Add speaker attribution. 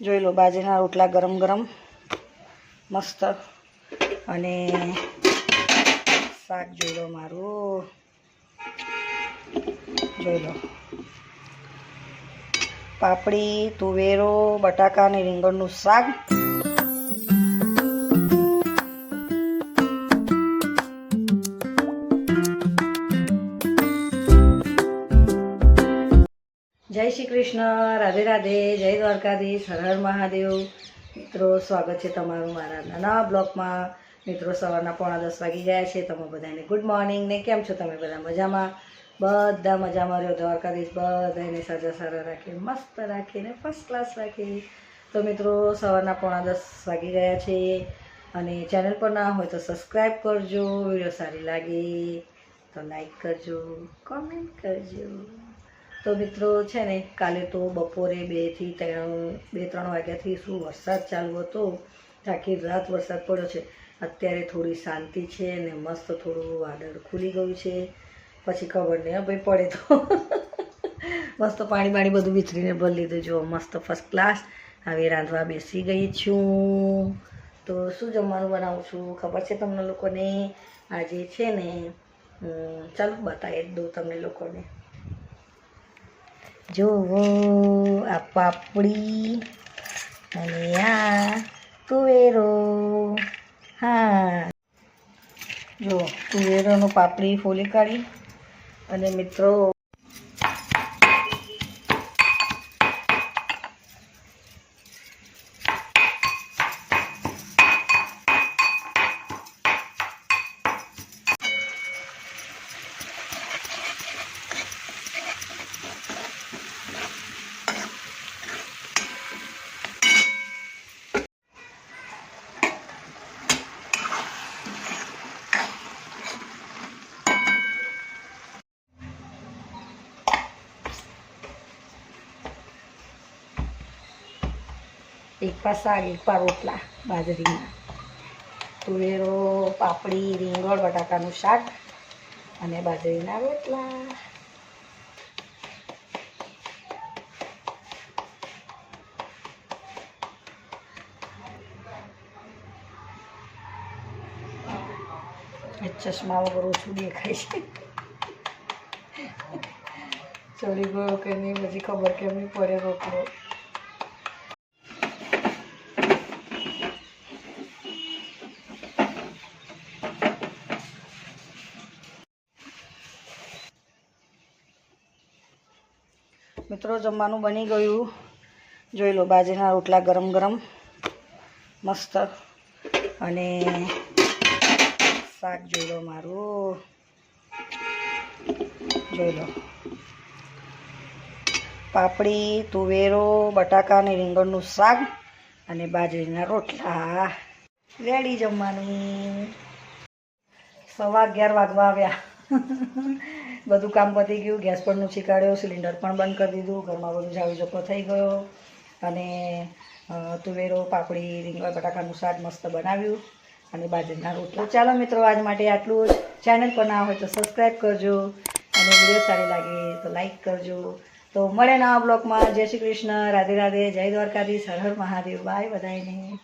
Speaker 1: જોઈ લો બાજરીના રોટલા ગરમ ગરમ, મસ્ત. અને શાક જોઈ લો મારું. જોઈ લો. પાપડી, તુવેરો, બટાકા અને રીંગણનું શાક. જય શ્રી કૃષ્ણ, રાધે રાધે, જય દ્વારકાધીશ, હર મહાદેવ. મિત્રો, સ્વાગત છે તમારું મારા નાના બ્લોગમાં. મિત્રો, સવારના પોણા દસ વાગી ગયા છે. તમે બધાને ગુડ મોર્નિંગ ને કેમ છો તમે બધા? મજામાં? બધા મજામાં રહ્યો. દ્વારકાધીશ બધાને સાજા સારા રાખે, મસ્ત રાખીને ફર્સ્ટ ક્લાસ રાખે. તો મિત્રો, સવારના પોણા દસ વાગી ગયા છે. અને ચેનલ પર ના હોય તો સબસ્ક્રાઈબ કરજો. વીડિયો સારી લાગે તો લાઈક કરજો કોમેન્ટ કરજો. તો મિત્રો છે ને, કાલે તો બપોરે બેથી ત્રણ, બે, ત્રણ વાગ્યાથી શું વરસાદ ચાલુ હતો? આખી રાત વરસાદ પડ્યો છે. અત્યારે થોડી શાંતિ છે ને મસ્ત થોડું વાદળ ખુલી ગયું છે. પછી ખબર નહીં ભાઈ પડે તો. મસ્ત પાણી પાણી બધું વિચરીને ભરી લીધું. જો મસ્ત ફર્સ્ટ ક્લાસ હવે રાંધવા બેસી ગઈ છું. તો શું જમવાનું બનાવું છું? ખબર છે તમને લોકોને? આજે છે ને ચાલો બતાવી દઉં તમને લોકોને. જોવો આ પાપડી અને આ તુવેરો. હા. જો તુવેરોનું પાપડી ફોલી કાઢી અને મિત્રો એક પા શાક એક પા રોટલા બાજરીના. તુવેરો, પાપડી, રીંગણ, બટાકાનું શાક અને બાજરીના રોટલા. ચશ્મા વગર ઓછું દેખાય છે. ચડી ગયો કે નહીં, પછી ખબર કેમ નહીં પડે રોટલો. મિત્રો, જમવાનું બની ગયું. જોઈ લો, બાજરીના રોટલા ગરમ ગરમ, મસ્ત. અને શાક જોઈ લો મારું. જોઈ લો. પાપડી, તુવેરો, બટાકા અને રીંગણનું શાક અને બાજરીના રોટલા. રેડી જમવાનું. સવા અગિયાર વાગવા આવ્યા. બધું કામ પતી ગયું, ગેસ પણ ઊંચી સિલિન્ડર પણ બંધ કરી દીધું, ઘરમાં બધું જાવી ઝપો થઈ ગયો અને તુવેરો, પાપડી, રીંગણ, બટાકાનું શાક મસ્ત બનાવ્યું અને બાજરીના રોટલો. ચાલો મિત્રો, આજ માટે આટલું જ. ચેનલ પર ના હોય તો સબસ્ક્રાઈબ કરજો અને વીડિયો સારી લાગે તો લાઈક કરજો. તો મળે નવા બ્લોગમાં જય શ્રી કૃષ્ણ. રાધે રાધે. જય દ્વારકાધીશ. હર હર મહાદેવ. બાય બધાને